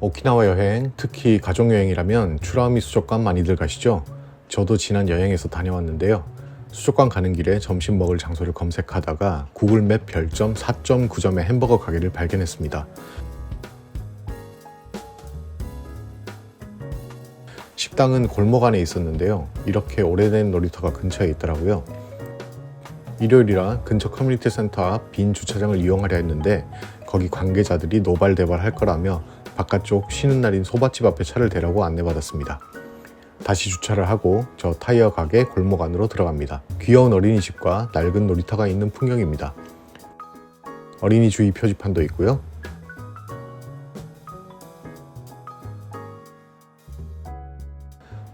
오키나와 여행, 특히 가족 여행이라면 추라우미 수족관 많이들 가시죠? 저도 지난 여행에서 다녀왔는데요. 수족관 가는 길에 점심 먹을 장소를 검색하다가 구글맵 별점 4.9점의 햄버거 가게를 발견했습니다. 식당은 골목 안에 있었는데요. 이렇게 오래된 놀이터가 근처에 있더라고요. 일요일이라 근처 커뮤니티 센터 앞 빈 주차장을 이용하려 했는데 거기 관계자들이 노발대발 할 거라며 바깥쪽 쉬는 날인 소밭집 앞에 차를 대라고 안내받았습니다. 다시 주차를 하고 저 타이어 가게 골목 안으로 들어갑니다. 귀여운 어린이집과 낡은 놀이터가 있는 풍경입니다. 어린이 주의 표지판도 있고요.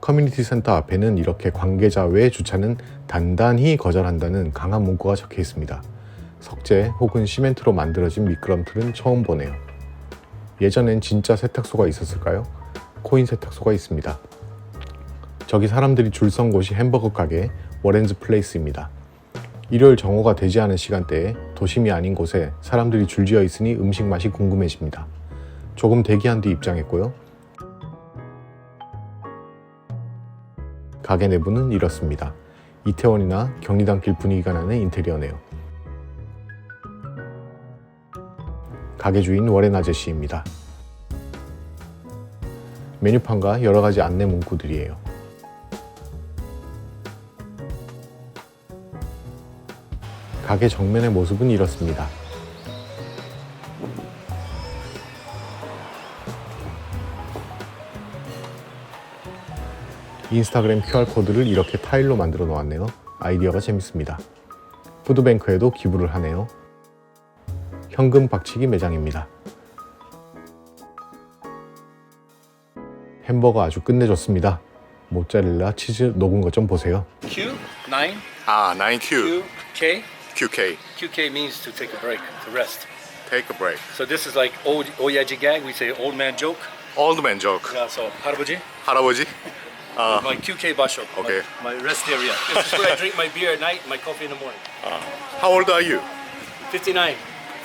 커뮤니티 센터 앞에는 이렇게 관계자 외 주차는 단단히 거절한다는 강한 문구가 적혀 있습니다. 석재 혹은 시멘트로 만들어진 미끄럼틀은 처음 보네요. 예전엔 진짜 세탁소가 있었을까요? 코인 세탁소가 있습니다. 저기 사람들이 줄 선 곳이 햄버거 가게 워렌즈 플레이스입니다. 일요일 정오가 되지 않은 시간대에 도심이 아닌 곳에 사람들이 줄지어 있으니 음식 맛이 궁금해집니다. 조금 대기한 뒤 입장했고요. 가게 내부는 이렇습니다. 이태원이나 경리단길 분위기가 나는 인테리어네요. 가게 주인 워렌 아저씨입니다. 메뉴판과 여러 가지 안내 문구들이에요. 가게 정면의 모습은 이렇습니다. 인스타그램 QR코드를 이렇게 타일로 만들어 놓았네요. 아이디어가 재밌습니다. 푸드뱅크에도 기부를 하네요. 현금 박치기 매장입니다. 햄버거 아주 끝내줬습니다. 모짜렐라 치즈 녹은 것 좀 보세요. Q nine Ah, 9Q. Q K QK. QK means to take a break, to rest. Take a break. So this is like old oyaji gag. We say old man joke. Old man joke. Yeah, so 할아버지, 할아버지? 아, my QK basho. Okay. My, my rest area. This is where I drink my beer at night, my coffee in the morning. how old are you? 59.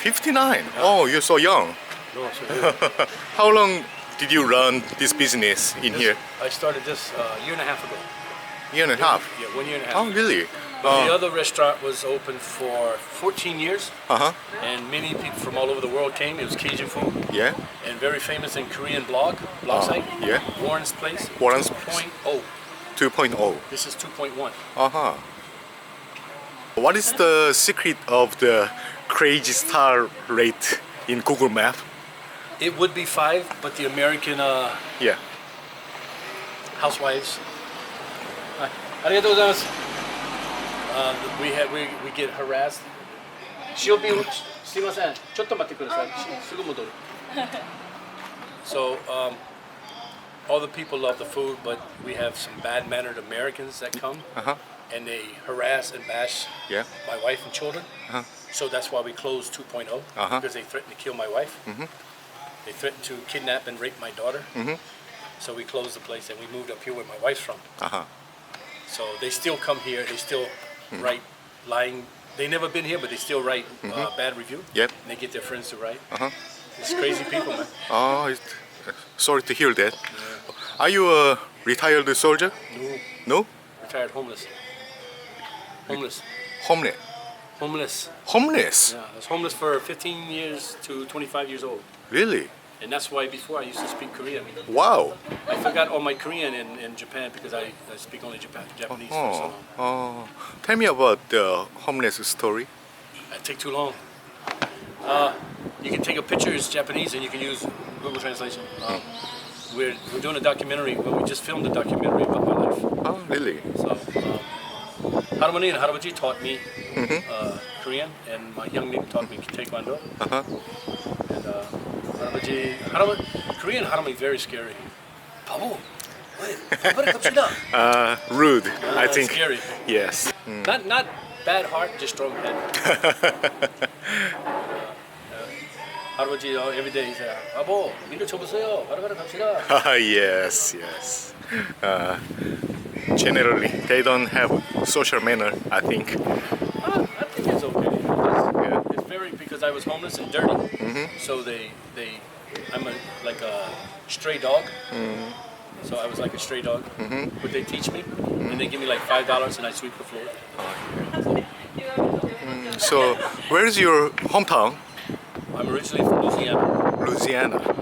59. Oh, you're so young. No, so How long did you run this business in here? I started this uh, a year and a half ago. Year and a half. Yeah, one year and a half. Oh, really? But the Uh other restaurant was open for 14 years, uh-huh. and many people from all over the world came. It was Cajun food, Yeah. and very famous in Korean blog, blog Uh, site. yeah. Warren's Place. Warren's 2.0. 2.0. This is 2.1. Uh huh. What is the secret of the crazy star rate in Google Map? It would be five, but the American uh, Yeah. housewives. Hi. Arigatou gozaimasu. Uh, we have we, we get harassed. She'll be. すいません。ちょっと待ってください。しすぐ戻る。So um, all the people love the food, but we have some bad-mannered Americans that come Uh huh. and they harass and bash Yeah. my wife and children. Uh-huh. So that's why we closed 2.0 Uh-huh. because they threatened to kill my wife. They threatened to kidnap and rape my daughter. So we closed the place and we moved up here where my wife's from. Uh huh. So they still come here. They still write lying. They never been here, but they still write uh, bad review. Yep. And they get their friends to write. Uh-huh. It's crazy people, man. Oh, it, sorry to hear that. Are you a retired soldier? No, No? retired homeless. Homeless. Homeless. Homeless. Homeless? Yeah, I was homeless for 15 years to 25 years old. Really? And that's why before I used to speak Korean. Wow. I forgot all my Korean in, in Japan because I, I speak only Japan, Japanese for so Oh, long. oh. Tell me about the homeless story. It take too long. Uh, you can take a picture, it's Japanese, and you can use Google Translation. Um, we're, we're doing a documentary, well, we just filmed a documentary about my life. Oh, really? So, um, Harmony and Harabaji taught me uh, Korean, and my young name taught me Taekwondo. Uh-huh. And uh, Harabaji, Harama, Korean Harami very scary. 바보, 왜? 빨리 갑시다. Uh, rude, I Uh, think. Scary. Yes. Not not bad heart, just strong head. 할아버지 uh, every day he said, 아보 민도 쳐보세요. 바로바로 갑시다. Ah, yes, yes. Uh, generally, they don't have social manner, I think. Ah, I think it's okay. It's, Yeah. it's very because I was homeless and dirty, mm-hmm. so they they I'm a like a stray dog. Mm-hmm. So I was like a stray dog. Mm-hmm. But they teach me, and they give me like five dollars, and I sweep the floor. Mm, so, where is your hometown? I'm originally from Louisiana. Louisiana.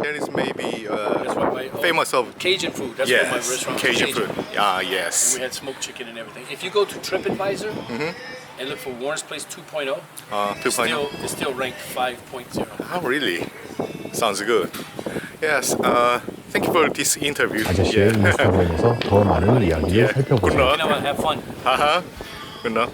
Uh, there is maybe uh, That's why my oh, famous of Cajun food. That's what my yes, restaurant was, Cajun food. Ah, yes. We had smoked chicken and everything. If you go to TripAdvisor Mm-hmm. and look for Warren's Place 2.0, Uh, it's 2.0. still, it's still ranked 5.0. Oh, really? Sounds good. Yes. Uh, thank you for this interview. 아저씨의 인스타그램에서 더 많은 이야기를 Yeah. 살펴보세요. Good luck. You know, have fun. 하하. 끝나?